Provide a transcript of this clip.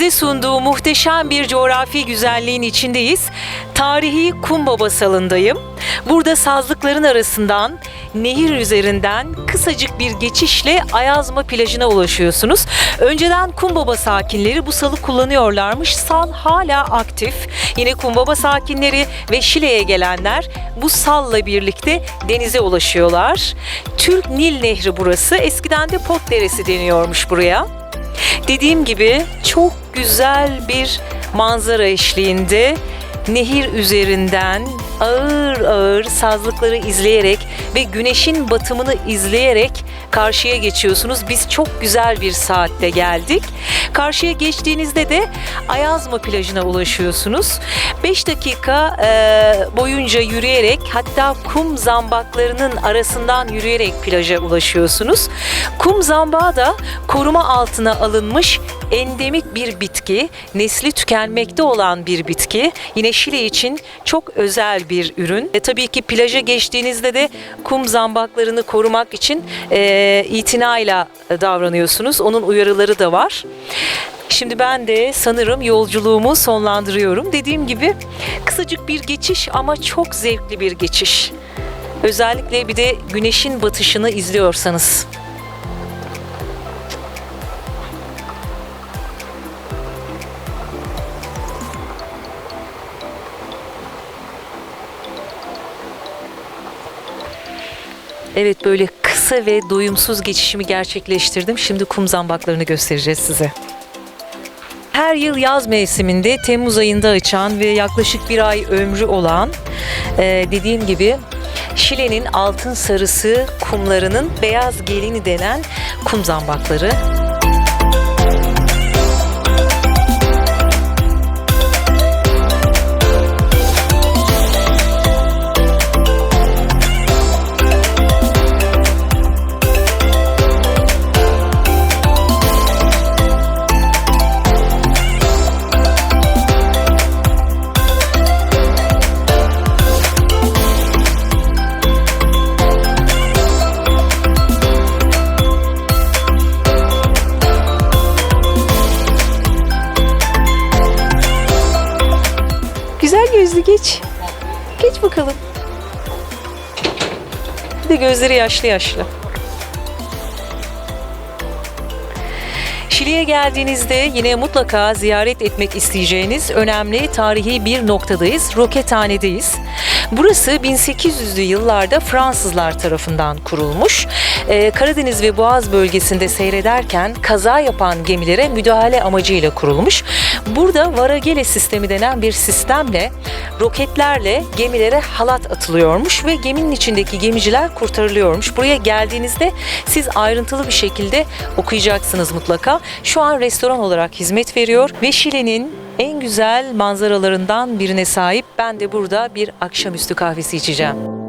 bize sunduğu muhteşem bir coğrafi güzelliğin içindeyiz. Tarihi Kumbaba salındayım. Burada sazlıkların arasından nehir üzerinden kısacık bir geçişle Ayazma plajına ulaşıyorsunuz. Önceden Kumbaba sakinleri bu salı kullanıyorlarmış. Sal hala aktif. Yine Kumbaba sakinleri ve Şile'ye gelenler bu salla birlikte denize ulaşıyorlar. Türk Nil Nehri burası. Eskiden de Pot Deresi deniyormuş buraya. Dediğim gibi çok güzel bir manzara eşliğinde nehir üzerinden ağır ağır sazlıkları izleyerek ve güneşin batımını izleyerek karşıya geçiyorsunuz. Biz çok güzel bir saatte geldik. Karşıya geçtiğinizde de Ayazma plajına ulaşıyorsunuz. 5 dakika e, boyunca yürüyerek hatta kum zambaklarının arasından yürüyerek plaja ulaşıyorsunuz. Kum zambağı da koruma altına alınmış endemik bir bitki, nesli tükenmekte olan bir bitki. Yine Şile için çok özel bir ürün. E, tabii ki plaja geçtiğinizde de kum zambaklarını korumak için e, itinayla davranıyorsunuz. Onun uyarıları da var. Şimdi ben de sanırım yolculuğumu sonlandırıyorum. Dediğim gibi kısacık bir geçiş ama çok zevkli bir geçiş. Özellikle bir de güneşin batışını izliyorsanız. Evet böyle kısa ve doyumsuz geçişimi gerçekleştirdim. Şimdi kum zambaklarını göstereceğiz size. Her yıl yaz mevsiminde Temmuz ayında açan ve yaklaşık bir ay ömrü olan e, dediğim gibi Şile'nin altın sarısı kumlarının beyaz gelini denen kum zambakları. Geç. Geç bakalım. Bir de gözleri yaşlı yaşlı. Şili'ye geldiğinizde yine mutlaka ziyaret etmek isteyeceğiniz önemli tarihi bir noktadayız. Rokethane'deyiz. Burası 1800'lü yıllarda Fransızlar tarafından kurulmuş. Ee, Karadeniz ve Boğaz bölgesinde seyrederken kaza yapan gemilere müdahale amacıyla kurulmuş. Burada Varagele sistemi denen bir sistemle roketlerle gemilere halat atılıyormuş ve geminin içindeki gemiciler kurtarılıyormuş. Buraya geldiğinizde siz ayrıntılı bir şekilde okuyacaksınız mutlaka. Şu an restoran olarak hizmet veriyor ve Şile'nin en güzel manzaralarından birine sahip. Ben de burada bir akşamüstü kahvesi içeceğim.